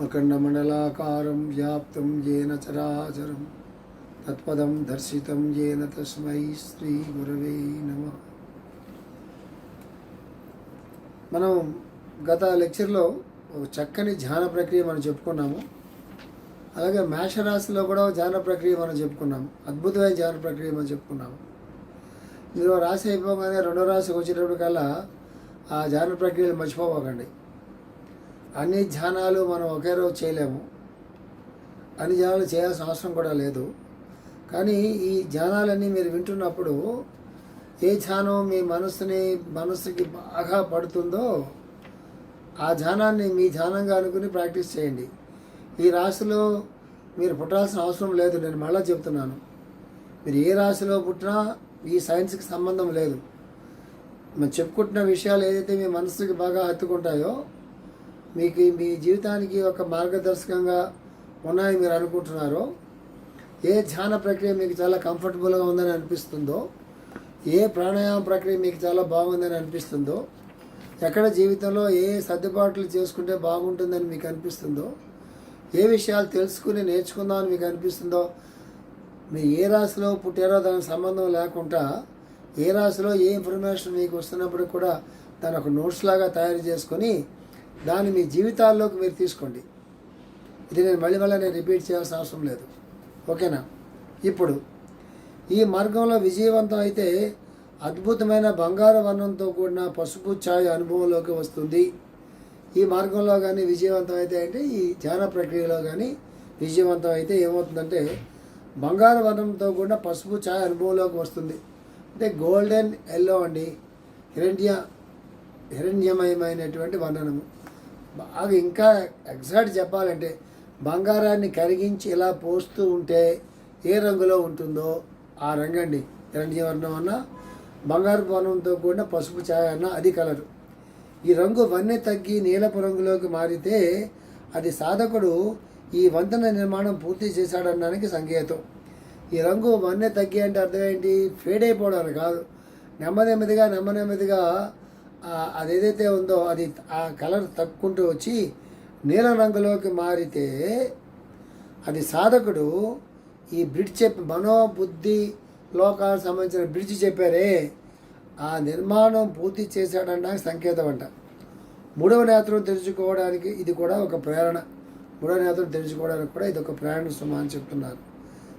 మకండమండలాకారం వ్యాప్తం ఏన చరాచరం తత్పదం దర్శితం ఏన తస్మై శ్రీ గురవే నమ మనం గత లెక్చర్లో ఒక చక్కని ధ్యాన ప్రక్రియ మనం చెప్పుకున్నాము. అలాగే మేషరాశిలో కూడా ధ్యాన ప్రక్రియ మనం చెప్పుకున్నాము. అద్భుతమైన ధ్యాన ప్రక్రియ మనం చెప్పుకున్నాము. మీరు రాశి అయిపోగానే రెండో రాశికి వచ్చేటప్పటికల్లా ఆ ధ్యాన ప్రక్రియలు మర్చిపోకండి. అన్ని ధ్యానాలు మనం ఒకే రోజు చేయలేము. అన్ని ధ్యానాలు చేయాల్సిన అవసరం కూడా లేదు. కానీ ఈ ధ్యానాలన్నీ మీరు వింటున్నప్పుడు ఏ ధ్యానం మీ మనసుని మనసుకి బాగా పడుతుందో ఆ ధ్యానాన్ని మీ ధ్యానంగా అనుకుని ప్రాక్టీస్ చేయండి. ఈ రాశిలో మీరు పుట్టాల్సిన అవసరం లేదు. నేను మళ్ళీ చెప్తున్నాను. మీరు ఏ రాశిలో పుట్టినా ఈ సైన్స్కి సంబంధం లేదు. మనం చెప్పుకుంటున్న విషయాలు ఏదైతే మీ మనసుకి బాగా హత్తుకుంటాయో మీకు మీ జీవితానికి ఒక మార్గదర్శకంగా ఉన్నాయని మీరు అనుకుంటున్నారో ఏ ధ్యాన ప్రక్రియ మీకు చాలా కంఫర్టబుల్గా ఉందని అనిపిస్తుందో ఏ ప్రాణాయామ ప్రక్రియ మీకు చాలా బాగుందని అనిపిస్తుందో ఎక్కడ జీవితంలో ఏ సర్దుబాట్లు చేసుకుంటే బాగుంటుందని మీకు అనిపిస్తుందో ఏ విషయాలు తెలుసుకుని నేర్చుకుందామని మీకు అనిపిస్తుందో మీ ఏ రాశిలో పుట్టారో దానికి సంబంధం లేకుండా ఏ రాశిలో ఏ ఇన్ఫర్మేషన్ మీకు వస్తున్నప్పుడు కూడా దాని ఒక నోట్స్ లాగా తయారు చేసుకొని దాన్ని మీ జీవితాల్లోకి మీరు తీసుకోండి. ఇది నేను మళ్ళీ మళ్ళీ నేను రిపీట్ చేయాల్సిన అవసరం లేదు. ఓకేనా? ఇప్పుడు ఈ మార్గంలో విజయవంతం అయితే అద్భుతమైన బంగారు వర్ణంతో కూడిన పసుపు ఛాయ్ అనుభవంలోకి వస్తుంది. ఈ మార్గంలో కానీ విజయవంతం అయితే అంటే ఈ ధ్యాన ప్రక్రియలో కానీ విజయవంతం అయితే ఏమవుతుందంటే బంగారు వర్ణంతో కూడిన పసుపు ఛాయ్ అనుభవంలోకి వస్తుంది. అంటే గోల్డెన్ ఎల్లో అండి. హిరణ్య హిరణ్యమయమైనటువంటి వర్ణనము. బాగా ఇంకా ఎగ్జాక్ట్ చెప్పాలంటే బంగారాన్ని కరిగించి ఇలా పోస్తూ ఉంటే ఏ రంగులో ఉంటుందో ఆ రంగండి. ఎలాంటి వర్ణం అన్న బంగారు వర్ణంతో కూడిన పసుపు ఛాయ అన్న అది కలరు. ఈ రంగు వన్నె తగ్గి నీలపు రంగులోకి మారితే అది సాధకుడు ఈ వంతెన నిర్మాణం పూర్తి చేశాడనడానికి సంకేతం. ఈ రంగు వన్నె తగ్గి అంటే అర్థం ఏంటి? ఫేడ్ అయిపోవడానికి కాదు. నెమ్మది నెమ్మదిగా నెమ్మది నెమ్మదిగా అది ఏదైతే ఉందో అది ఆ కలర్ తక్కుంటూ వచ్చి నీల రంగులోకి మారితే అది సాధకుడు ఈ బ్రిడ్జ్ చెప్పి మనోబుద్ధి లోకాలకు సంబంధించిన బ్రిడ్జ్ చెప్పారే. ఆ నిర్మాణం పూర్తి చేశాడనడానికి సంకేతం అంట. మూడవ నేత్రం తెరుచుకోవడానికి ఇది కూడా ఒక ప్రేరణ. మూడవ నేత్రం తెరుచుకోవడానికి కూడా ఇది ఒక ప్రేరణ సుమ అని చెప్తున్నారు.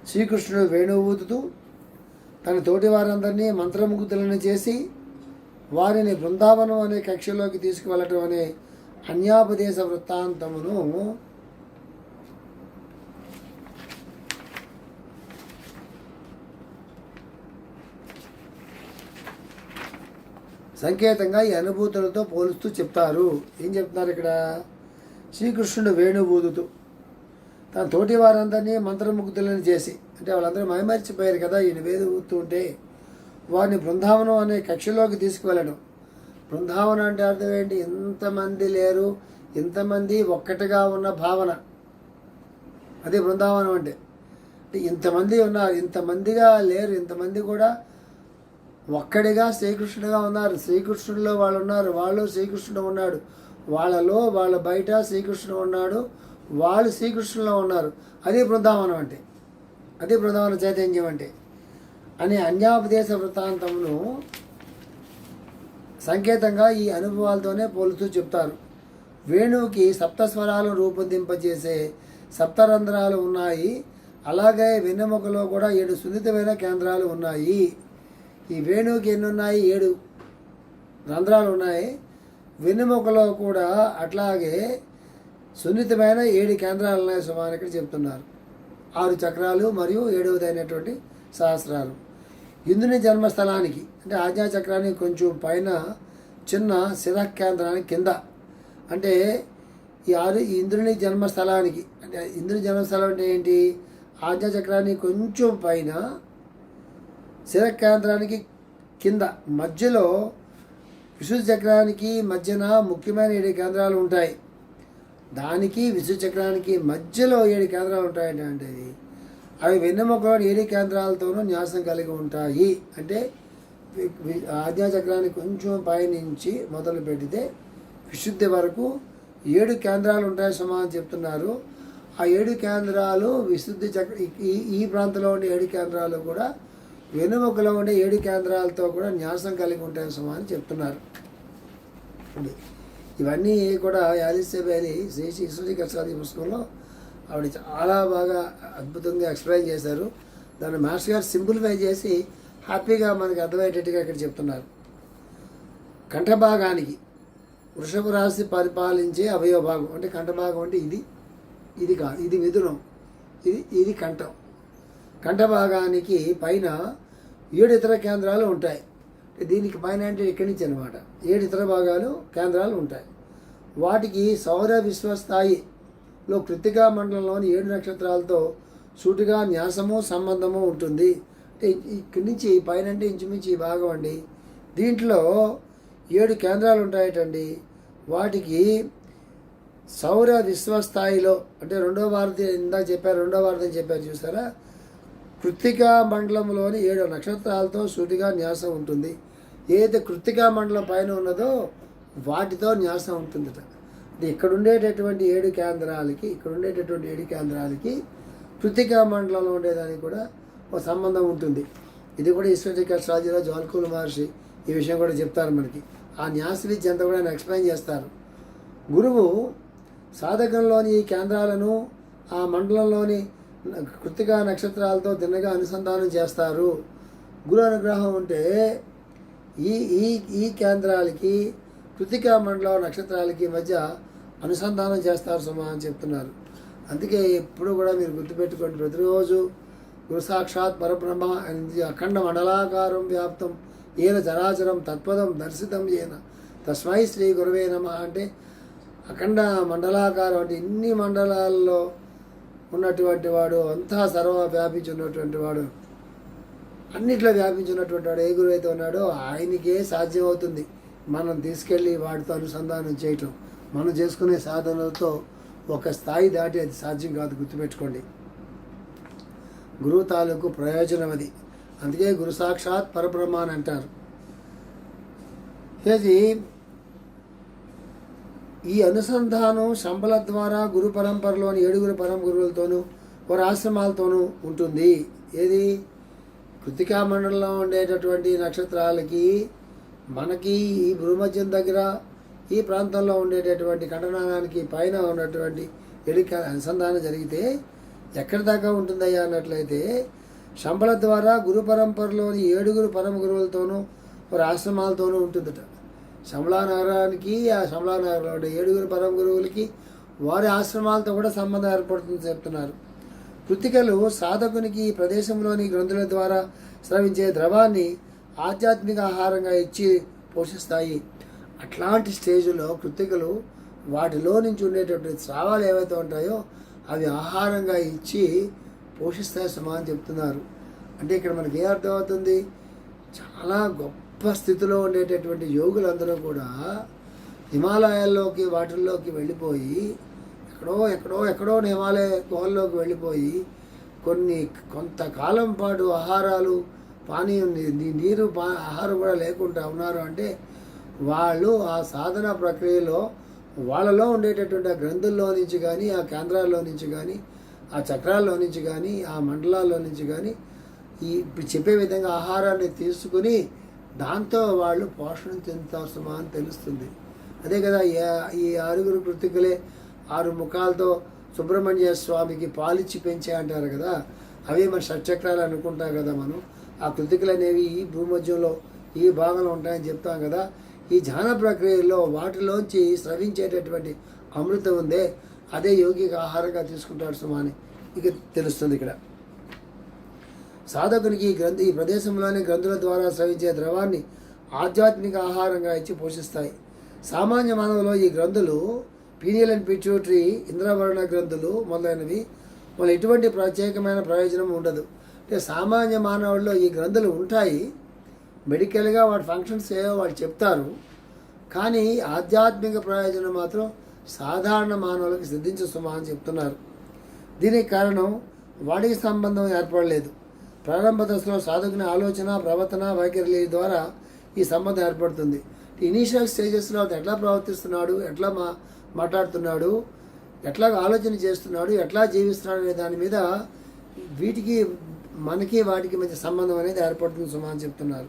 శ్రీకృష్ణుడు వేణువు ఊదుతూ తన తోటి వారందరినీ మంత్రముగ్ధులను చేసి వారిని బృందావనం అనే కక్షలోకి తీసుకువెళ్ళటం అనే అన్యాపదేశ వృత్తాంతమును సంకేతంగా ఈ అనుభూతులతో పోలుస్తూ చెప్తారు. ఏం చెప్తున్నారు ఇక్కడ? శ్రీకృష్ణుడు వేణుబూదుతూ తన తోటి వారందరినీ మంత్రముగ్ధులను చేసి అంటే వాళ్ళందరూ మైమరిచిపోయారు కదా ఈయన వేది ఉంటే వారిని బృందావనం అనే కక్షలోకి తీసుకువెళ్ళడం. బృందావనం అంటే అర్థం ఏంటి? ఇంతమంది లేరు ఇంతమంది ఒక్కటిగా ఉన్న భావన. అదే బృందావనం అంటే. అంటే ఇంతమంది ఉన్నారు ఇంతమందిగా లేరు ఇంతమంది కూడా ఒక్కడిగా శ్రీకృష్ణుడిగా ఉన్నారు. శ్రీకృష్ణుడిలో వాళ్ళు ఉన్నారు వాళ్ళు శ్రీకృష్ణుడు ఉన్నాడు. వాళ్ళలో వాళ్ళ బయట శ్రీకృష్ణుడు ఉన్నాడు వాళ్ళు శ్రీకృష్ణులో ఉన్నారు. అదే బృందావనం అంటే. అదే బృందావన చైతన్యం అంటే. అనే అన్యాపదేశ వృత్తాంతమును సంకేతంగా ఈ అనుభవాలతోనే పోలుస్తూ చెప్తారు. వేణువుకి సప్తస్వరాలు రూపొందింపజేసే సప్తరంధ్రాలు ఉన్నాయి. అలాగే వెన్నెముకలో కూడా ఏడు సున్నితమైన కేంద్రాలు ఉన్నాయి. ఈ వేణువుకి ఎన్ని ఉన్నాయి ఏడు రంధ్రాలు ఉన్నాయి. వెన్నెముకలో కూడా అట్లాగే సున్నితమైన ఏడు కేంద్రాలు ఉన్నాయి సుమారు ఇక్కడ చెప్తున్నారు. ఆరు చక్రాలు మరియు ఏడవదైనటువంటి సహస్రాలు. ఇంద్రుని జన్మస్థలానికి అంటే ఆజ్ఞాచక్రానికి కొంచెం పైన చిన్న శిర కేంద్రానికి కింద. అంటే ఈ ఆరు ఈ ఇంద్రుని జన్మస్థలానికి అంటే ఇంద్రుని జన్మస్థలం అంటే ఏంటి? ఆజ్ఞాచక్రానికి కొంచెం పైన శిర కేంద్రానికి కింద. మధ్యలో విశుద్ధ చక్రానికి మధ్యన ముఖ్యమైన ఏడు కేంద్రాలు ఉంటాయి. దానికి విశుద్ధ చక్రానికి మధ్యలో ఏడు కేంద్రాలు ఉంటాయంటే అంటే అవి వెన్నెముకలో ఏడు కేంద్రాలతోనూ న్యాసం కలిగి ఉంటాయి. అంటే ఆజ్ఞాచక్రాన్ని ఆజ్ఞా కొంచెం పయనించి మొదలు పెడితే విశుద్ధి వరకు ఏడు కేంద్రాలు ఉంటాయి సుమా అని చెప్తున్నారు. ఆ ఏడు కేంద్రాలు విశుద్ధి చక్ర ఈ ఈ ప్రాంతంలో ఉండే ఏడు కేంద్రాలు కూడా వెనుముకలో ఉండే ఏడు కేంద్రాలతో కూడా న్యాసం కలిగి ఉంటాయి సుమా అని చెప్తున్నారు. ఇవన్నీ కూడా యాలిసే బేలి శ్రీ శ్రీ సూర్య కష్టాది పుస్తకంలో ఆవిడ చాలా బాగా అద్భుతంగా ఎక్స్ప్లెయిన్ చేశారు. దాన్ని మాస్టర్ గారు సింప్లిఫై చేసి హ్యాపీగా మనకి అర్థమయ్యేటట్టుగా ఇక్కడ చెప్తున్నారు. కంఠభాగానికి వృషభ రాశి పరిపాలించే అవయవభాగం. అంటే కంఠభాగం అంటే ఇది ఇది కాదు ఇది మిథునం ఇది ఇది కంఠం. కంఠభాగానికి పైన ఏడు ఇతర కేంద్రాలు ఉంటాయి. దీనికి పైన అంటే ఇక్కడి నుంచి అనమాట ఏడు ఇతర భాగాలు కేంద్రాలు ఉంటాయి. వాటికి సౌర విశ్వస్థాయి లో కృతికా మండలంలోని ఏడు నక్షత్రాలతో సూటిగా న్యాసము సంబంధము ఉంటుంది. అంటే ఇక్కడి నుంచి పైన అంటే ఇంచుమించి ఈ భాగం అండి. దీంట్లో ఏడు కేంద్రాలు ఉంటాయటండి వాటికి సౌర విశ్వస్థాయిలో అంటే రెండో భారతి ఇందాక చెప్పారు రెండో భారతి అని చెప్పారు చూసారా? కృత్తికా మండలంలోని ఏడు నక్షత్రాలతో సూటిగా న్యాసం ఉంటుంది. ఏదైతే కృత్తికా మండలం పైన ఉన్నదో వాటితో న్యాసం ఉంటుందట. ఇక్కడ ఉండేటటువంటి ఏడు కేంద్రాలకి ఇక్కడ ఉండేటటువంటి ఏడు కేంద్రాలకి కృతికా మండలంలో ఉండేదానికి కూడా ఒక సంబంధం ఉంటుంది. ఇది కూడా ఈశ్వరిక రాజురాజు జ్వాల్కూల మహర్షి ఈ విషయం కూడా చెప్తారు మనకి. ఆ న్యాస విద్య అంతా కూడా ఆయన ఎక్స్ప్లెయిన్ చేస్తారు. గురువు సాధకంలోని ఈ కేంద్రాలను ఆ మండలంలోని కృతికా నక్షత్రాలతో తిన్నగా అనుసంధానం చేస్తారు. గురు అనుగ్రహం ఉంటే ఈ ఈ ఈ కేంద్రాలకి కృతికా మండలం నక్షత్రాలకి మధ్య అనుసంధానం చేస్తారు సుమా అని చెప్తున్నారు. అందుకే ఎప్పుడు కూడా మీరు గుర్తుపెట్టుకోండి ప్రతిరోజు గురు సాక్షాత్ పరబ్రహ్మ అనేది అఖండ మండలాకారం వ్యాప్తం ఈయన చరాచరం తత్పదం దర్శితం ఈయన తస్మై శ్రీ గురువే నమ అంటే అఖండ మండలాకారం అంటే ఇన్ని మండలాల్లో ఉన్నటువంటి వాడు అంతా సర్వ వ్యాపించి ఉన్నటువంటి వాడు. అన్నిట్లో వ్యాపించినటువంటి వాడు ఏ గురువు అయితే ఉన్నాడో ఆయనకే సాధ్యమవుతుంది. మనం తీసుకెళ్ళి వాడితో అనుసంధానం చేయటం మనం చేసుకునే సాధనలతో ఒక స్థాయి దాటి అది సాధ్యం కాదు గుర్తుపెట్టుకోండి. గురువు తాలూకు ప్రయోజనం అది. అందుకే గురు సాక్షాత్ పరబ్రహ్మ అని అంటారు. ఇది ఈ అనుసంధానం శంబల ద్వారా గురు పరంపరలోని ఏడుగురు పరం గురువులతోనూ వారి ఆశ్రమాలతోనూ ఉంటుంది. ఏది? కృతికా మండలంలో ఉండేటటువంటి నక్షత్రాలకి మనకి ఈ భూమధ్యం దగ్గర ఈ ప్రాంతంలో ఉండేటటువంటి కండనానికి పైన ఉన్నటువంటి ఎడిక అనుసంధానం జరిగితే ఎక్కడి దాకా ఉంటుందయ్యా అన్నట్లయితే శంబల ద్వారా గురు పరంపరలోని ఏడుగురు పరమ గురువులతోనూ వారి ఆశ్రమాలతోనూ ఉంటుందట. శమలా నగరానికి ఆ శమలా నగరంలో ఉండే ఏడుగురు పరమ గురువులకి వారి ఆశ్రమాలతో కూడా సంబంధం ఏర్పడుతుందని చెప్తున్నారు. కృతికలు సాధకునికి ఈ ప్రదేశంలోని గ్రంథుల ద్వారా స్రవించే ద్రవాన్ని ఆధ్యాత్మిక ఆహారంగా ఇచ్చి పోషిస్తాయి. అట్లాంటి స్టేజ్లో కృతికలు వాటిలో నుంచి ఉండేటటువంటి స్రావాలు ఏవైతే ఉంటాయో అవి ఆహారంగా ఇచ్చి పోషిస్తాయి సుమా అని చెప్తున్నారు. అంటే ఇక్కడ మనకి ఏ అర్థమవుతుంది? చాలా గొప్ప స్థితిలో ఉండేటటువంటి యోగులందరూ కూడా హిమాలయాల్లోకి వాటిల్లోకి వెళ్ళిపోయి ఎక్కడో ఎక్కడో ఎక్కడో హిమాలయ గుహల్లోకి వెళ్ళిపోయి కొన్ని కొంతకాలం పాటు ఆహారాలు పానీయం నీరు పా ఆహారం కూడా లేకుండా ఉన్నారు అంటే వాళ్ళు ఆ సాధన ప్రక్రియలో వాళ్ళలో ఉండేటటువంటి ఆ గ్రంథుల్లో నుంచి కానీ ఆ కేంద్రాల్లో నుంచి కానీ ఆ చక్రాల్లో నుంచి కానీ ఆ మండలాల్లో నుంచి కానీ ఈ ఇప్పుడు చెప్పే విధంగా ఆహారాన్ని తీసుకుని దాంతో వాళ్ళు పోషణ చెందుతామా అని తెలుస్తుంది. అదే కదా ఈ- ఈ ఆరుగురు కృతికలే ఆరు ముఖాలతో సుబ్రహ్మణ్య స్వామికి పాలిచ్చి పెంచే అంటారు కదా. అవే మన షట్చక్రాలు అనుకుంటాం కదా మనం. ఆ కృతికలు అనేవి ఈ భూమధ్యంలో ఈ భాగంలో ఉంటాయని చెప్తాం కదా. ఈ ధ్యాన ప్రక్రియలో వాటిలోంచి స్రవించేటటువంటి అమృతం ఉందే అదే యోగికి ఆహారంగా తీసుకుంటాడు సుమాని. ఇక తెలుస్తుంది ఇక్కడ. సాధకునికి ఈ గ్రంథి ఈ ప్రదేశంలోని గ్రంథుల ద్వారా స్రవించే ద్రవాన్ని ఆధ్యాత్మిక ఆహారంగా ఇచ్చి పోషిస్తాయి. సామాన్య మానవులో ఈ గ్రంథులు పీనియల్ అండ్ పిట్యూటరీ ఇంద్రవర్ణ గ్రంథులు మొదలైనవి. వాళ్ళ ఎటువంటి ప్రత్యేకమైన ప్రయోజనం ఉండదు. సామాన్య మానవుల్లో ఈ గ్రంథులు ఉంటాయి. మెడికల్గా వాటి ఫంక్షన్స్ ఏవో వాళ్ళు చెప్తారు. కానీ ఆధ్యాత్మిక ప్రయోజనం మాత్రం సాధారణ మానవులకు సిద్ధించు సుమా అని చెప్తున్నారు. దీనికి కారణం వాడికి సంబంధం ఏర్పడలేదు. ప్రారంభ దశలో సాధకుని ఆలోచన ప్రవర్తన వైఖరి ద్వారా ఈ సంబంధం ఏర్పడుతుంది. ఇనీషియల్ స్టేజెస్లో అతను ఎట్లా ప్రవర్తిస్తున్నాడు ఎట్లా మా మాట్లాడుతున్నాడు ఎట్లా ఆలోచన చేస్తున్నాడు ఎట్లా జీవిస్తున్నాడు అనే దాని మీద వీటికి మనకి వాటికి మధ్య సంబంధం అనేది ఏర్పడుతుంది సుమా అని చెప్తున్నారు.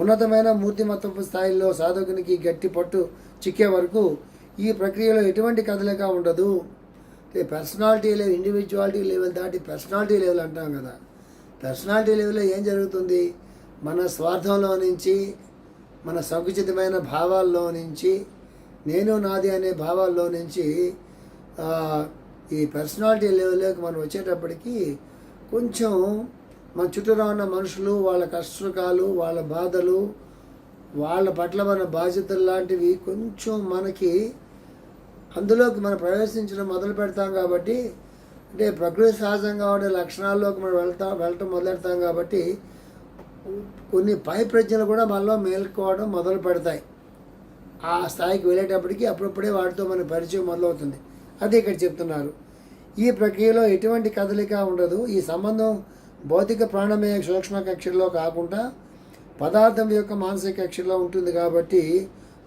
ఉన్నతమైన మూర్తిమత్వపు స్థాయిలో సాధకునికి గట్టి పట్టు చిక్కే వరకు ఈ ప్రక్రియలో ఎటువంటి కదలిక ఉండదు. పర్సనాలిటీ లెవెల్ ఇండివిజువాలిటీ లెవెల్ దాటి పర్సనాలిటీ లెవెల్ అంటాం కదా. పర్సనాలిటీ లెవెల్లో ఏం జరుగుతుంది? మన స్వార్థంలో నుంచి మన సంకుచితమైన భావాల్లో నుంచి నేను నాది అనే భావాల్లో నుంచి ఈ పర్సనాలిటీ లెవెల్లోకి మనం వచ్చేటప్పటికి కొంచెం మన చుట్టూరా ఉన్న మనుషులు వాళ్ళ కష్టకాలు వాళ్ళ బాధలు వాళ్ళ పట్ల మన బాధ్యతలు లాంటివి కొంచెం మనకి అందులోకి మనం ప్రవేశించడం మొదలు పెడతాం కాబట్టి అంటే ప్రకృతి సహజంగా ఉండే లక్షణాల్లోకి మనం వెళ్తాం వెళ్ళటం మొదలెడతాం కాబట్టి కొన్ని పై ప్రజ్ఞలు కూడా మనలో మేల్కోవడం మొదలు పెడతాయి. ఆ స్థాయికి వెళ్ళేటప్పటికి అప్పుడప్పుడే వాటితో మన పరిచయం మొదలవుతుంది. అదే ఇక్కడ చెప్తున్నారు. ఈ ప్రక్రియలో ఎటువంటి కదలిక ఉండదు. ఈ సంబంధం భౌతిక ప్రాణమయ సూక్ష్మ కక్షల్లో కాకుండా పదార్థం యొక్క మానసిక కక్షల్లో ఉంటుంది కాబట్టి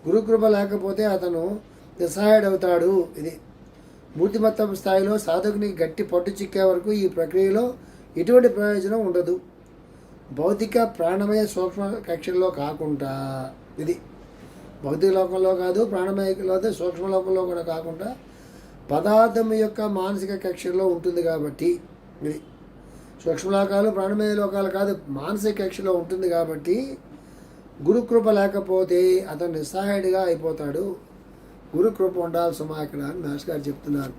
గురుకృప లేకపోతే అతను అవుతాడు. ఇది మూర్తిమత్తం స్థాయిలో సాధకునికి గట్టి పట్టు చిక్కే వరకు ఈ ప్రక్రియలో ఎటువంటి ప్రయోజనం ఉండదు. భౌతిక ప్రాణమయ సూక్ష్మ కక్షల్లో కాకుండా ఇది భౌతిక లోకంలో కాదు ప్రాణమయ అయితే సూక్ష్మ లోకంలో కూడా కాకుండా పదార్థం యొక్క మానసిక కక్షలో ఉంటుంది కాబట్టి ఇది సూక్ష్మ ప్రాణమయ లోకాలు కాదు మానసిక కక్షలో ఉంటుంది కాబట్టి గురుకృప లేకపోతే అతను నిస్సహాయుడిగా అయిపోతాడు. గురుకృప ఉండాలి సుమా ఇక్కడ అని మాస్ గారు చెప్తున్నారు.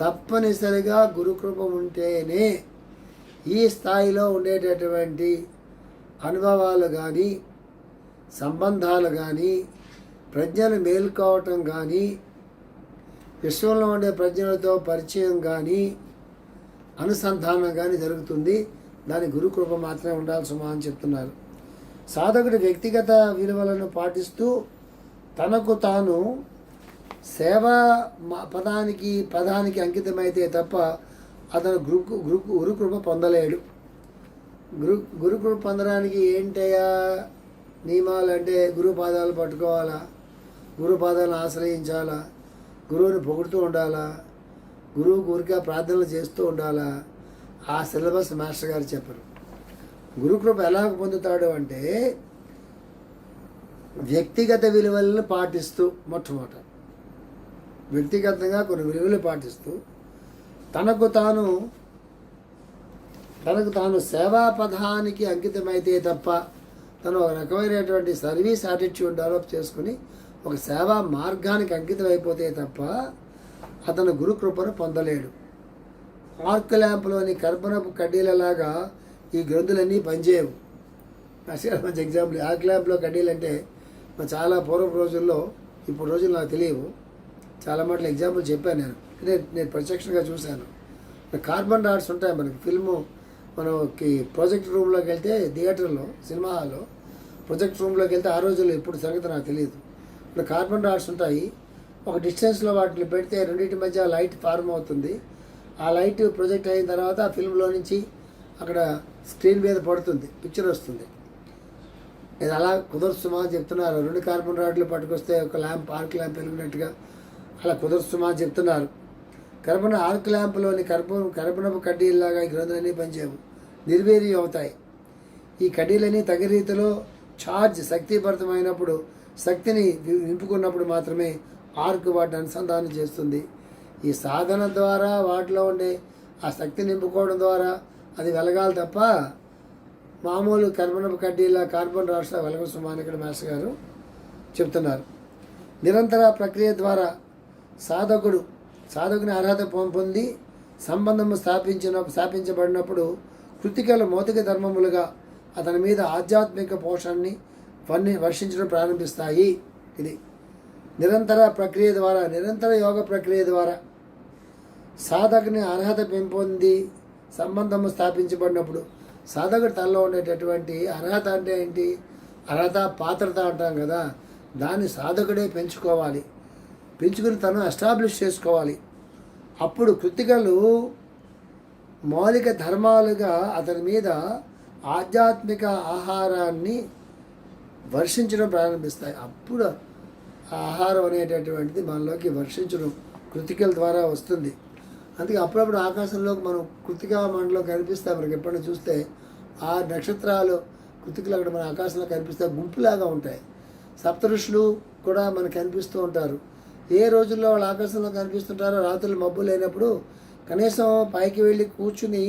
తప్పనిసరిగా గురుకృప ఉంటేనే ఈ స్థాయిలో ఉండేటటువంటి అనుభవాలు కానీ సంబంధాలు కానీ ప్రజ్ఞలు మేల్కోవటం కానీ విశ్వంలో ఉండే ప్రజ్ఞలతో పరిచయం కానీ అనుసంధానం కానీ జరుగుతుంది. దాని గురుకృప మాత్రమే ఉండాలి సుమా అని చెప్తున్నారు. సాధకుడు వ్యక్తిగత విలువలను పాటిస్తూ తనకు తాను సేవా పదానికి పదానికి అంకితమైతే తప్ప అతను గురు గురు గురుకృప పొందలేడు. గురు గురుకృప పొందడానికి ఏంటయ్యా నియమాలు అంటే గురుపాదాలు పట్టుకోవాలా? గురుపాదాలను ఆశ్రయించాలా? గురువుని పొగుడుతూ ఉండాలా? గురువు ఊరికే ప్రార్థనలు చేస్తూ ఉండాలా? ఆ సిలబస్ మాస్టర్ గారు చెప్పరు. గురుకృప ఎలా పొందుతాడు అంటే వ్యక్తిగత విలువలను పాటిస్తూ మొట్టమొదట. వ్యక్తిగతంగా కొన్ని విలువలు పాటిస్తూ తనకు తాను తనకు తాను సేవా పదానికి అంకితమైతే తప్ప తను ఒక రకమైనటువంటి సర్వీస్ యాటిట్యూడ్ డెవలప్ చేసుకుని ఒక సేవా మార్గానికి అంకితం అయిపోతే తప్ప అతను గురుకృపను పొందలేడు. ఆర్క్ ల్యాంప్లోని కర్బనపు కడ్డీలలాగా ఈ గ్రంథులన్నీ పనిచేయవు. అసలు మంచి ఎగ్జాంపుల్ ఆర్క్ ల్యాంప్లో కడ్డీలు అంటే చాలా పూర్వపు రోజుల్లో ఇప్పుడు రోజులు నాకు తెలియవు. చాలా మాటలు ఎగ్జాంపుల్ చెప్పాను నేను. నేను నేను ప్రత్యక్షంగా చూశాను. కార్బన్ డాట్స్ ఉంటాయి మనకి. ఫిల్ము మనకి ప్రాజెక్ట్ రూమ్లోకి వెళ్తే థియేటర్లో సినిమా హాల్లో ప్రొజెక్ట్ రూమ్లోకి వెళ్తే ఆ రోజుల్లో ఇప్పుడు సంగతి నాకు తెలియదు. ఇప్పుడు కార్బన్ రాడ్స్ ఉంటాయి. ఒక డిస్టెన్స్లో వాటిని పెడితే రెండింటి మధ్య లైట్ ఫార్మ్ అవుతుంది. ఆ లైట్ ప్రొజెక్ట్ అయిన తర్వాత ఆ ఫిల్మ్లో నుంచి అక్కడ స్క్రీన్ మీద పడుతుంది పిక్చర్ వస్తుంది. ఇది అలా కుదరుస్తుమా అని చెప్తున్నారు. రెండు కార్బన్ రాడ్లు పట్టుకొస్తే ఒక ల్యాంప్ ఆర్క్ ల్యాంప్ వెలిగినట్టుగా అలా కుదరుస్తుమా అని చెప్తున్నారు. కర్బన ఆర్క్ ల్యాంప్లోని కర్బన కర్బనపు కడ్డీలాగా ఈ గ్రంథులన్నీ పనిచేయవు. నిర్వీర్యం అవుతాయి. ఈ కడ్డీలన్నీ తగిన రీతిలో ఛార్జ్ శక్తిభరితమైనప్పుడు శక్తిని నింపుకున్నప్పుడు మాత్రమే ఆర్క్ వాటిని అనుసంధానం చేస్తుంది. ఈ సాధన ద్వారా వాటిలో ఉండే ఆ శక్తి నింపుకోవడం ద్వారా అది వెలగాలి తప్ప మామూలు కర్బనపు కడ్డీల కార్బన్ రాష్ట్ర వెలగ సుమాని ఇక్కడ మాస్టర్ గారు చెప్తున్నారు. నిరంతర ప్రక్రియ ద్వారా సాధకుడు సాధకుని అర్హత పొంది సంబంధము స్థాపించిన స్థాపించబడినప్పుడు కృతికలు మౌతిక ధర్మములుగా అతని మీద ఆధ్యాత్మిక పోషణని ఫన్ని వర్షించడం ప్రారంభిస్తాయి. ఇది నిరంతర ప్రక్రియ ద్వారా నిరంతర యోగ ప్రక్రియ ద్వారా సాధకుని అర్హత పెంపొంది సంబంధము స్థాపించబడినప్పుడు సాధకుడు తనలో ఉండేటటువంటి అర్హత అంటే ఏంటి? అర్హత పాత్రత అంటాం కదా. దాన్ని సాధకుడే పెంచుకోవాలి. పెంచుకుని తను ఎస్టాబ్లిష్ చేసుకోవాలి. అప్పుడు కృతికలు మౌలిక ధర్మాలుగా అతని మీద ఆధ్యాత్మిక ఆహారాన్ని వర్షించడం ప్రారంభిస్తాయి. అప్పుడు ఆ ఆహారం అనేటటువంటిది మనలోకి వర్షించడం కృతికల ద్వారా వస్తుంది. అందుకే అప్పుడప్పుడు ఆకాశంలో మనం కృతిక మండలం కనిపిస్తాయి మనకి ఎప్పుడైనా చూస్తే. ఆ నక్షత్రాలు కృతికలు అక్కడ మన ఆకాశంలో కనిపిస్తే గుంపులాగా ఉంటాయి. సప్తఋషులు కూడా మనకు కనిపిస్తూ ఉంటారు. ఏ రోజుల్లో వాళ్ళు ఆకాశంలో కనిపిస్తుంటారో రాత్రులు మబ్బు లేనప్పుడు కనీసం పైకి వెళ్ళి కూర్చుని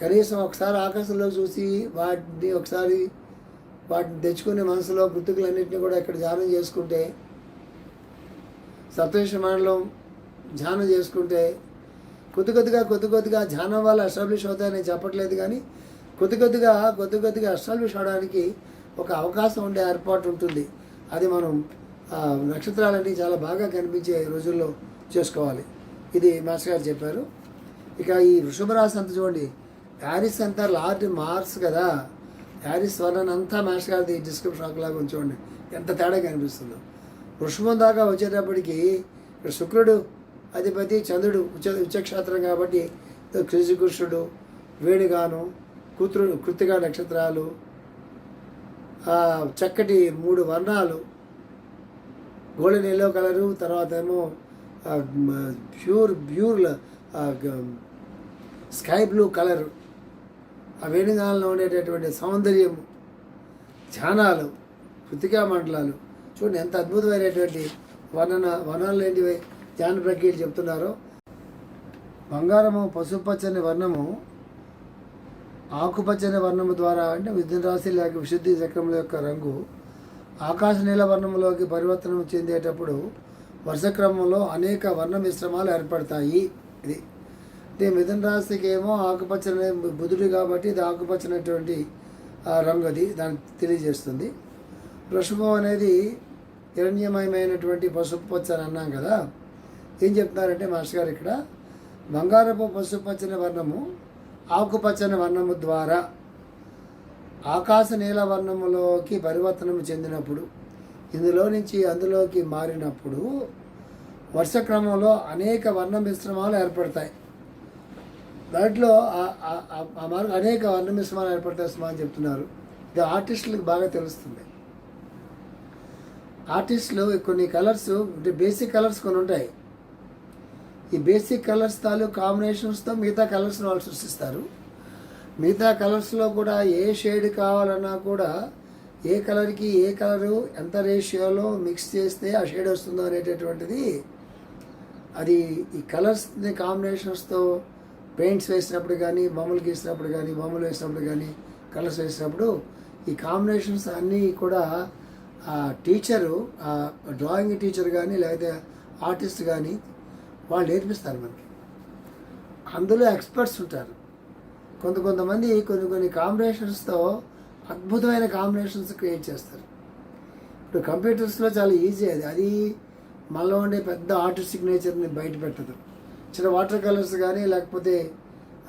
కనీసం ఒకసారి ఆకాశంలో చూసి వాటిని ఒకసారి వాటిని తెచ్చుకుని మనసులో గుర్తుకులన్నింటినీ కూడా ఇక్కడ ధ్యానం చేసుకుంటే సప్తవిష మండలం ధ్యానం చేసుకుంటే కొద్ది కొద్దిగా కొద్ది కొద్దిగా ధ్యానం వల్ల ఎస్టాబ్లిష్ అవుతాయని చెప్పట్లేదు కానీ కొద్ది కొద్దిగా కొద్ది కొద్దిగా ఎస్టాబ్లిష్ అవడానికి ఒక అవకాశం ఉండే ఏర్పాటు ఉంటుంది. అది మనం నక్షత్రాలన్నీ చాలా బాగా కనిపించే రోజుల్లో చేసుకోవాలి. ఇది మాస్టర్ గారు చెప్పారు. ఇక ఈ వృషభ రాశి అంత చూడండి. ప్యారిస్ అంతా లార్డ్ మార్స్ కదా. యారిస్ వర్ణన్ అంతా మాస్టర్ గారిది డిస్క్రిప్షన్ లాగా ఉంచండి. ఎంత తేడా కనిపిస్తుందో. వృషభం దాకా వచ్చేటప్పటికి ఇక్కడ శుక్రుడు అధిపతి చంద్రుడు ఉచ్చ ఉచ్చక్షేత్రం కాబట్టి కృషికృష్ణుడు వేణుగాను కూతురు కృతిగా నక్షత్రాలు ఆ, చక్కటి మూడు వర్ణాలు గోల్డెన్ ఎల్లో కలరు తర్వాత ఏమో pure pure sky blue colour. ఆ వేణుగానంలో ఉండేటటువంటి సౌందర్యము ధ్యానాలు కృతికా మండలాలు చూడండి ఎంత అద్భుతమైనటువంటి వర్ణన వర్ణనలు ఏంటివి? ధ్యాన ప్రక్రియలు చెప్తున్నారో. బంగారము పసుపచ్చని వర్ణము ఆకుపచ్చని వర్ణము ద్వారా అంటే విద్యున రాశి లేక విశుద్ధి చక్రముల యొక్క రంగు ఆకాశ నీల వర్ణములోకి పరివర్తనం చెందేటప్పుడు వరుస క్రమంలో అనేక వర్ణ మిశ్రమాలు ఏర్పడతాయి. ఇది అంటే మిథున రాశికి ఏమో ఆకుపచ్చని బుధుడు కాబట్టి ఇది ఆకుపచ్చనటువంటి రంగు అది దాన్ని తెలియజేస్తుంది. వృషభం అనేది హిరణ్యమయమైనటువంటి పసుపు పచ్చ అని అన్నాం కదా. ఏం చెప్తున్నారంటే మాస్టర్ గారు ఇక్కడ బంగారపు పసుపు పచ్చని వర్ణము ఆకుపచ్చని వర్ణము ద్వారా ఆకాశ నీల వర్ణములోకి పరివర్తనం చెందినప్పుడు ఇందులో నుంచి అందులోకి మారినప్పుడు వర్ష క్రమంలో అనేక వర్ణ మిశ్రమాలు ఏర్పడతాయి. దాంట్లో ఆ- మార్గం అనేక వర్ణ మిశ్రమాలు ఏర్పడతాయి సుమా అని చెప్తున్నారు. ఇది ఆర్టిస్టులకు బాగా తెలుస్తుంది. ఆర్టిస్టులు కొన్ని కలర్స్ అంటే బేసిక్ కలర్స్ కొన్ని ఉంటాయి. ఈ బేసిక్ కలర్స్ తాలూ కాంబినేషన్స్తో మిగతా కలర్స్ వాళ్ళు సృష్టిస్తారు. మిగతా కలర్స్లో కూడా ఏ షేడ్ కావాలన్నా కూడా ఏ కలర్కి ఏ కలరు ఎంత రేషియోలో మిక్స్ చేస్తే ఆ షేడ్ వస్తుందో అనేటటువంటిది అది ఈ కలర్స్ని కాంబినేషన్స్తో పెయింట్స్ వేసినప్పుడు కానీ బొమ్మలు గీసినప్పుడు కానీ బొమ్మలు వేసినప్పుడు కానీ కలర్స్ వేసినప్పుడు ఈ కాంబినేషన్స్ అన్నీ కూడా ఆ టీచరు ఆ డ్రాయింగ్ టీచర్ కానీ లేకపోతే ఆర్టిస్ట్ కానీ వాళ్ళు నేర్పిస్తారు మనకి. అందులో ఎక్స్పర్ట్స్ ఉంటారు. కొంత కొంతమంది కొన్ని కొన్ని కాంబినేషన్స్తో అద్భుతమైన కాంబినేషన్స్ క్రియేట్ చేస్తారు. ఇప్పుడు కంప్యూటర్స్లో చాలా ఈజీ అది. అది మనలో ఉండే పెద్ద ఆర్టిస్ట్ సిగ్నేచర్ని బయట పెట్టదు చిన్న వాటర్ కలర్స్ కానీ లేకపోతే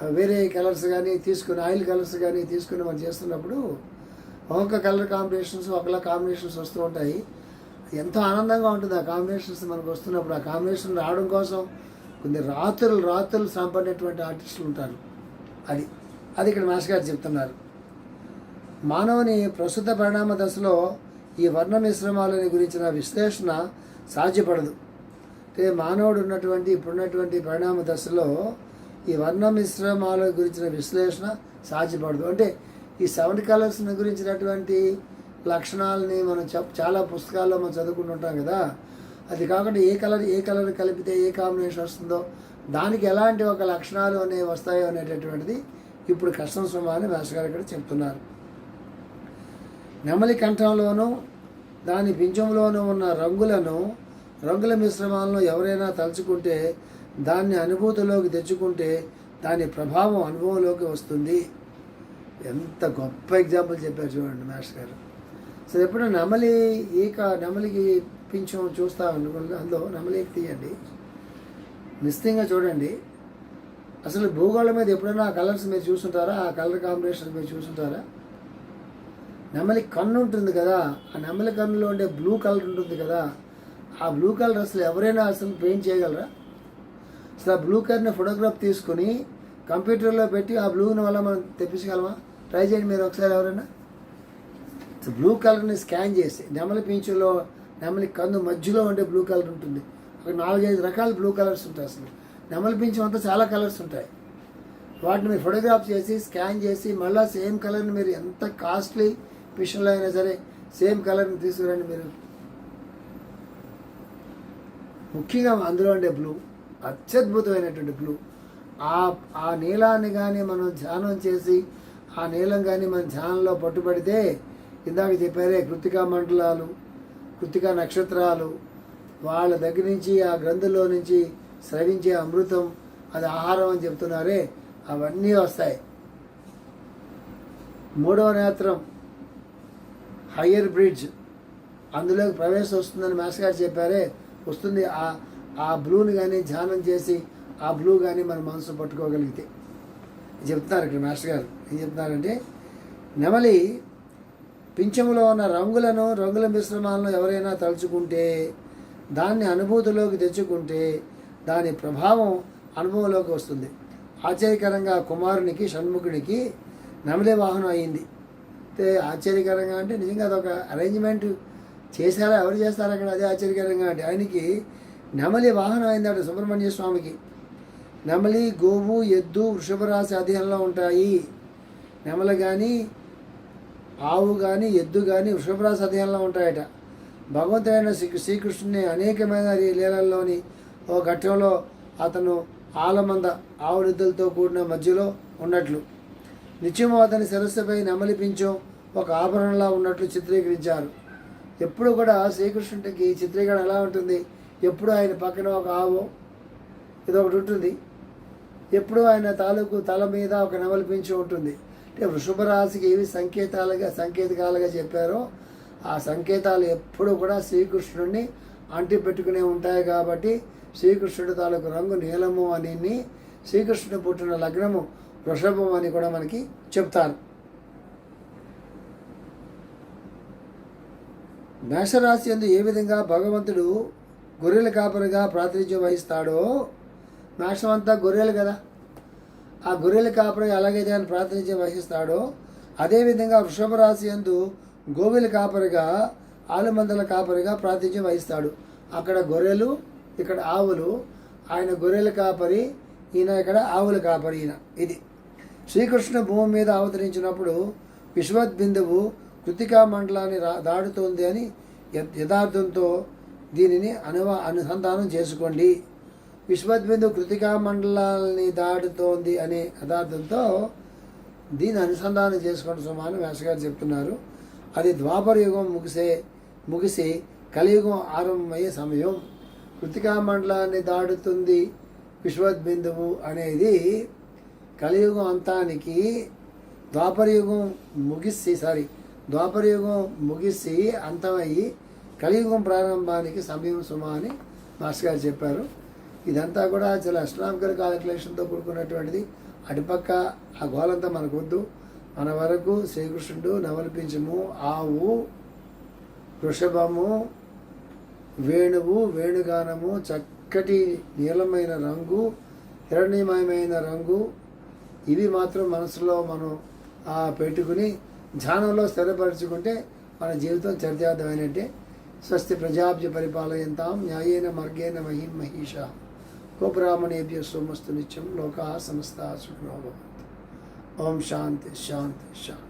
వేరే కలర్స్ కానీ తీసుకుని ఆయిల్ కలర్స్ కానీ తీసుకుని మనం చేస్తున్నప్పుడు ఒక్కొక్క కలర్ కాంబినేషన్స్ ఒకలా కాంబినేషన్స్ వస్తూ ఉంటాయి. ఎంతో ఆనందంగా ఉంటుంది ఆ కాంబినేషన్స్ మనకు వస్తున్నప్పుడు. ఆ కాంబినేషన్ రావడం కోసం కొన్ని రాత్రులు రాత్రులు సంపడినటువంటి ఆర్టిస్టులు ఉంటారు. అది అది ఇక్కడ మాస్ గారు చెప్తున్నారు. మానవుని ప్రస్తుత పరిణామ దశలో ఈ వర్ణ మిశ్రమాలని గురించిన విశ్లేషణ సాధ్యపడదు. అంటే మానవుడు ఉన్నటువంటి ఇప్పుడున్నటువంటి పరిణామ దశలో ఈ వర్ణ మిశ్రమాల గురించిన విశ్లేషణ సాధ్యపడదు. అంటే ఈ సెవెన్ కలర్స్ని గురించినటువంటి లక్షణాలని మనం చెప్ చాలా పుస్తకాల్లో మనం చదువుకుంటుంటాం కదా. అది కాకుండా ఏ కలర్ ఏ కలర్ కలిపితే ఏ కాంబినేషన్ వస్తుందో దానికి ఎలాంటి ఒక లక్షణాలు అనేవి వస్తాయో అనేటటువంటిది ఇప్పుడు కష్టం సుమా అని గారు ఇక్కడ చెప్తున్నారు. నెమలి కంఠంలోనూ దాని పింఛంలోనూ ఉన్న రంగులను రంగుల మిశ్రమాలను ఎవరైనా తలుచుకుంటే దాన్ని అనుభూతిలోకి తెచ్చుకుంటే దాని ప్రభావం అనుభవంలోకి వస్తుంది. ఎంత గొప్ప ఎగ్జాంపుల్ చెప్పారు చూడండి మాస్టర్ గారు. సో ఎప్పుడు నెమలి ఈక నెమలికి పింఛం చూస్తా అనుకుంటే అందులో నెమలికి తీయండి. నిశ్చితంగా చూడండి. అసలు భూగోళం మీద ఎప్పుడైనా ఆ కలర్స్ మీరు చూసుంటారా ఆ కలర్ కాంబినేషన్స్ మీరు చూసుంటారా నెమలి కన్ను ఉంటుంది కదా. ఆ నెమలి కన్నులో ఉండే బ్లూ కలర్ ఉంటుంది కదా. ఆ బ్లూ కలర్ అసలు ఎవరైనా అసలు పెయింట్ చేయగలరా? అసలు ఆ బ్లూ కలర్ని ఫోటోగ్రాఫ్ తీసుకుని కంప్యూటర్లో పెట్టి ఆ బ్లూని వల్ల మనం తెప్పించగలమా? ట్రై చేయండి మీరు ఒకసారి ఎవరైనా. బ్లూ కలర్ని స్కాన్ చేసి నెమలి పింఛులో నెమలి కన్ను మధ్యలో ఉండే బ్లూ కలర్ ఉంటుంది. ఒక నాలుగైదు రకాల బ్లూ కలర్స్ ఉంటాయి అసలు. నెమలి పింఛం అంతా చాలా కలర్స్ ఉంటాయి. వాటిని మీరు ఫోటోగ్రాఫ్ చేసి స్కాన్ చేసి మళ్ళీ సేమ్ కలర్ని మీరు ఎంత కాస్ట్లీ మిషన్లో అయినా సరే సేమ్ కలర్ని తీసుకురండి మీరు. ముఖ్యంగా అందులో ఉండే బ్లూ అత్యద్భుతమైనటువంటి బ్లూ ఆ ఆ నీలాన్ని కానీ మనం ధ్యానం చేసి ఆ నీలం కానీ మన ధ్యానంలో పట్టుబడితే ఇందాక చెప్పారే కృతికా మండలాలు కృతికా నక్షత్రాలు వాళ్ళ దగ్గర నుంచి ఆ గ్రంథుల్లో నుంచి స్రవించే అమృతం అది ఆహారం అని చెప్తున్నారే అవన్నీ వస్తాయి. మూడవ నేత్రం హయ్యర్ బ్రిడ్జ్ అందులోకి ప్రవేశం వస్తుందని మాస్గారు చెప్పారే వస్తుంది. ఆ ఆ బ్లూని కానీ ధ్యానం చేసి ఆ బ్లూ కానీ మన మనసు పట్టుకోగలిగితే. చెప్తున్నారు ఇక్కడ మాస్టర్ గారు. ఏం చెప్తున్నారంటే నెమలి పింఛములో ఉన్న రంగులను రంగుల మిశ్రమాలను ఎవరైనా తలుచుకుంటే దాన్ని అనుభూతిలోకి తెచ్చుకుంటే దాని ప్రభావం అనుభవంలోకి వస్తుంది. ఆశ్చర్యకరంగా కుమారునికి షణ్ముఖుడికి నెమలి వాహనం అయింది. అయితే ఆశ్చర్యకరంగా అంటే నిజంగా అదొక అరేంజ్మెంట్ చేశారా? ఎవరు చేస్తారు అక్కడ అదే ఆశ్చర్యకరంగా అంటే ఆయనకి నెమలి వాహనం అయిందట సుబ్రహ్మణ్య స్వామికి. నెమలి గోవు ఎద్దు వృషభరాశి అధీనంలో ఉంటాయి. నెమలి కానీ ఆవు కానీ ఎద్దు కానీ వృషభరాశి అధీనంలో ఉంటాయట. భగవంతుడైన శ్రీ శ్రీకృష్ణుని అనేకమైన లీలల్లోని ఓ ఘట్టంలో అతను ఆలమంద ఆవునిద్దులతో కూడిన మధ్యలో ఉన్నట్లు. నిత్యము అతని శిరస్సుపై నెమలిపించం ఒక ఆభరణలా ఉన్నట్లు చిత్రీకరించారు. ఎప్పుడు కూడా శ్రీకృష్ణుడికి చిత్రీకరణ ఎలా ఉంటుంది? ఎప్పుడు ఆయన పక్కన ఒక ఆవు ఇది ఒకటి ఉంటుంది. ఎప్పుడు ఆయన తాలూకు తల మీద ఒక నవలిపించి ఉంటుంది. అంటే వృషభ రాశికి ఏవి సంకేతాలుగా సంకేతకాలుగా చెప్పారో ఆ సంకేతాలు ఎప్పుడు కూడా శ్రీకృష్ణుడిని అంటి పెట్టుకునే ఉంటాయి కాబట్టి శ్రీకృష్ణుడి తాలూకు రంగు నీలము అని శ్రీకృష్ణుడు పుట్టిన లగ్నము వృషభం అని కూడా మనకి చెప్తారు. మేషరాశి ఎందు ఏ విధంగా భగవంతుడు గొర్రెల కాపరిగా ప్రాతినిధ్యం వహిస్తాడో మేషం అంతా గొర్రెలు కదా. ఆ గొర్రెల కాపరి ఎలాగైతే ఆయన ప్రాతినిధ్యం వహిస్తాడో అదేవిధంగా వృషభ రాశి ఎందు గోవిల కాపరిగా ఆలుమందల కాపరిగా ప్రాతినిధ్యం వహిస్తాడు. అక్కడ గొర్రెలు ఇక్కడ ఆవులు ఆయన గొర్రెల కాపరి ఈయన ఇక్కడ ఆవుల కాపరి ఈయన. ఇది శ్రీకృష్ణ భూమి మీద అవతరించినప్పుడు విశ్వద్బిందువు కృతికా మండలాన్ని రా దాడుతోంది అని యథార్థంతో దీనిని అనువ అనుసంధానం చేసుకోండి. విశ్వద్బిందు కృతికా మండలాన్ని దాడుతోంది అనే యథార్థంతో దీన్ని అనుసంధానం చేసుకోండి సుమాను వ్యాసగారు చెప్తున్నారు. అది ద్వాపర యుగం ముగిసే ముగిసి కలియుగం ఆరంభమయ్యే సమయం. కృతికా మండలాన్ని దాడుతుంది విశ్వద్బిందువు అనేది కలియుగం అంతానికి ద్వాపరయుగం ముగిసి సారీ ద్వాపరయుగం ముగిసి అంతమయ్యి కలియుగం ప్రారంభానికి సమయం సుమా అని మాస్టర్ గారు చెప్పారు. ఇదంతా కూడా చాలా అస్ట్రానామికల్ కాలిక్యులేషన్తో కూడుకున్నటువంటిది. అటుపక్క ఆ గోలంతా మనకు వద్దు. మన వరకు శ్రీకృష్ణుడు నవల్పించము. ఆవు వృషభము వేణువు వేణుగానము చక్కటి నీలమైన రంగు హిరణ్యమయమైన రంగు. ఇవి మాత్రం మనసులో మనం ఆ పెట్టుకుని ధ్యానంలో స్థిరపరచుకుంటే మన జీవితం చరితార్థమైనట్టే స్వస్తి ప్రజాభ్య పరిపాలయంతాం న్యాయేన మార్గేణ మహిం మహిష. గోబ్రాహ్మణేభ్య సోమస్తు నిత్యం లోకా సమస్త సుఖనో భవంతు. ఓం శాంతి శాంతి శాంతి.